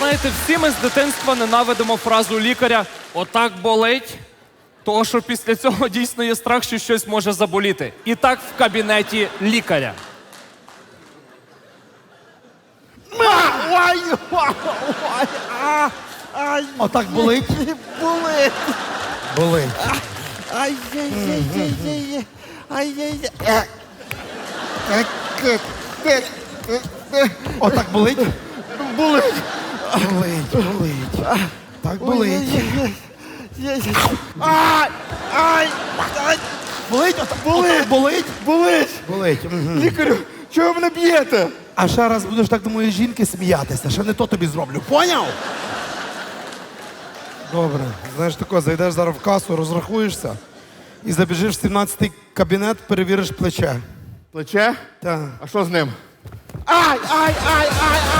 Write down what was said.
знаєте, всі ми з дитинства ненавидимо фразу лікаря Отак болить. Того, що після цього дійсно є страх, що щось може заболіти. І так в кабінеті лікаря. Ой, ой, ой, а, ай, Отак болить? болить. Болить. Ай, яй, яй, яй, яй, яй, ай, яй, яй. Е, е, е, е, е, е. Отак болить? Болить. Болить, болить. Так болить. Ай, ай, ай, Болить? Болить. болить? болить. Болить. мгм. Лікарю, чого ви мене б'єте? А ще раз будеш так до моєї жінки сміятися, ще не то тобі зроблю. Поняв? Добре. Знаєш тако, зайдеш зараз в касу, розрахуєшся і забіжиш в 17-й кабінет, перевіриш плече. Плече? Так. А що з ним? Ай, ай, ай, ай, ай,